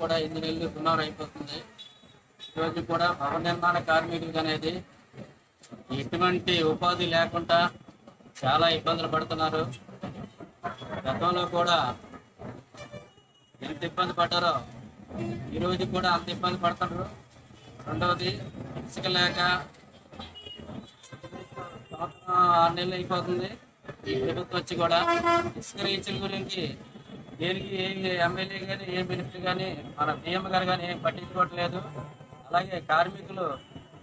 కూడా ఎన్ని నెలలు సుమారు అయిపోతుంది ఈరోజు కూడా భవన నిర్మాణ కార్మికులకు అనేది ఎటువంటి ఉపాధి లేకుండా చాలా ఇబ్బందులు పడుతున్నారు. గతంలో కూడా ఎంత ఇబ్బంది పడ్డారో ఈరోజు కూడా అంత ఇబ్బంది పడుతున్నారు. రెండవది ఇసుక లేక ఆరు నెలలు అయిపోతుంది. ప్రభుత్వం వచ్చి కూడా ఇసుక రీచుల గురించి దేనికి ఏ ఎమ్మెల్యే కానీ ఏ మినిస్టర్ కానీ మన సీఎం గారు కానీ ఏం పట్టించుకోవట్లేదు. అలాగే కార్మికులు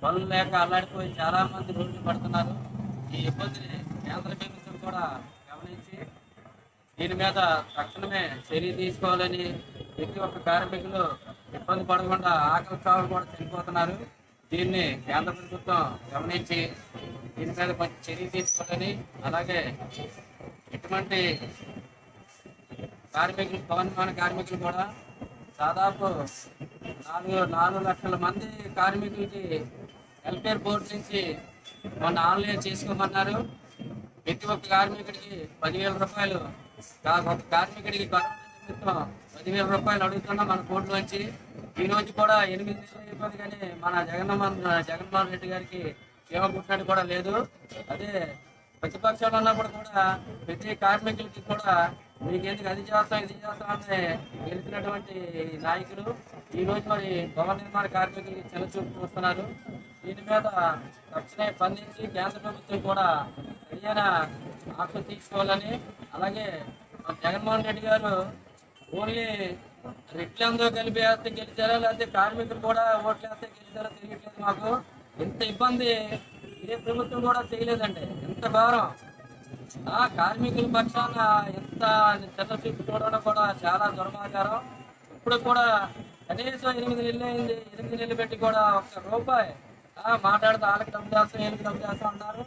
పనులు లేక అల్లాడిపోయి చాలామంది రోడ్లు పడుతున్నారు. ఈ ఇబ్బందిని కేంద్ర ప్రభుత్వం కూడా గమనించి దీని మీద తక్షణమే చర్య తీసుకోవాలని ప్రతి ఒక్క కార్మికులు ఇబ్బంది పడకుండా ఆకలి చావులు కూడా చనిపోతున్నారు దీన్ని కేంద్ర ప్రభుత్వం గమనించి దీని మీద కొంచెం చర్య తీసుకోవాలని అలాగే ఎటువంటి కార్మికులు పవన్ మన కార్మికులు కూడా దాదాపు నాలుగు నాలుగు లక్షల మంది కార్మికులకి వెల్ఫేర్ బోర్డు నుంచి మొన్న ఆన్లైన్ చేసుకోమన్నారు. ప్రతి ఒక్క కార్మికుడికి పదివేల రూపాయలు ఒక కార్మికుడికి నిమిత్తం పదివేల రూపాయలు అడుగుతున్నాం మన కోర్టులోంచి ఈ రోజు కూడా ఎనిమిది నెలలు అయిపోయింది కానీ మన జగన్మోహన్ జగన్మోహన్ రెడ్డి గారికి ఏమో పుట్టినట్టు కూడా లేదు. అదే ప్రతిపక్షంలో ఉన్నప్పుడు కూడా ప్రతి కార్మికులకి కూడా మీకు ఎందుకు అది చేస్తాం ఇది చేస్తాం అని గెలిచినటువంటి నాయకులు ఈ రోజు మరి భవన నిర్మాణ కార్మికులకి చిన్నచూపు చూస్తున్నారు. దీని మీద తక్షణమే స్పందించి కేంద్ర ప్రభుత్వం కూడా సరైన ఆక్షన్ తీసుకోవాలని అలాగే జగన్మోహన్ రెడ్డి గారు ఓన్లీ రెట్లందో కలిపి వేస్తే గెలిచారా లేకపోతే కార్మికులు కూడా ఓట్లు వేస్తే గెలిచారో తెలియట్లేదు మాకు. ఇంత ఇబ్బంది ఏ ప్రభుత్వం కూడా చేయలేదండి. ఎంత భారం. ఆ కార్మికుల పక్షాన ఎంత చెత్త చూపు చూడడం కూడా చాలా దుర్మాచారం ఇప్పుడు కూడా కనీసం ఎనిమిది నెలలు అయింది. ఎనిమిది నెలలు పెట్టి కూడా ఒక్క రూపాయి మాట్లాడితే వాళ్ళకి డబ్బు చేస్తాం ఏళ్ళకి డబ్బు చేస్తాం అన్నారు.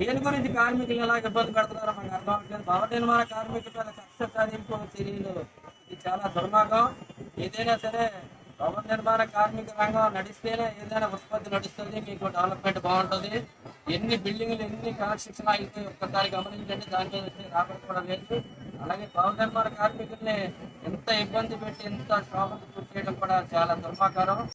దేని గురించి కార్మికులు ఎలా ఇబ్బంది పెడుతున్నారో మాకు అర్థం అవ్వట్లేదు భవన నిర్మాణ కార్మికుల కష్ట సాధింపు చర్యలు. ఇది చాలా దుర్మార్గం. ఏదైనా సరే భవన నిర్మాణ కార్మిక రంగం నడిస్తేనే ఏదైనా ఉత్పత్తి నడుస్తుంది మీకు డెవలప్మెంట్ బాగుంటుంది. ఎన్ని బిల్డింగ్లు ఎన్ని కన్స్ట్రక్షన్ అయితే ఒక్కసారి గమనించండి దాని మీద వచ్చే రాబడి కూడా లేదు. అలాగే భవన నిర్మాణ కార్మికుల్ని ఎంత ఇబ్బంది పెట్టి ఎంత శ్రమకు గురి చేయడం కూడా చాలా దుర్మాకారం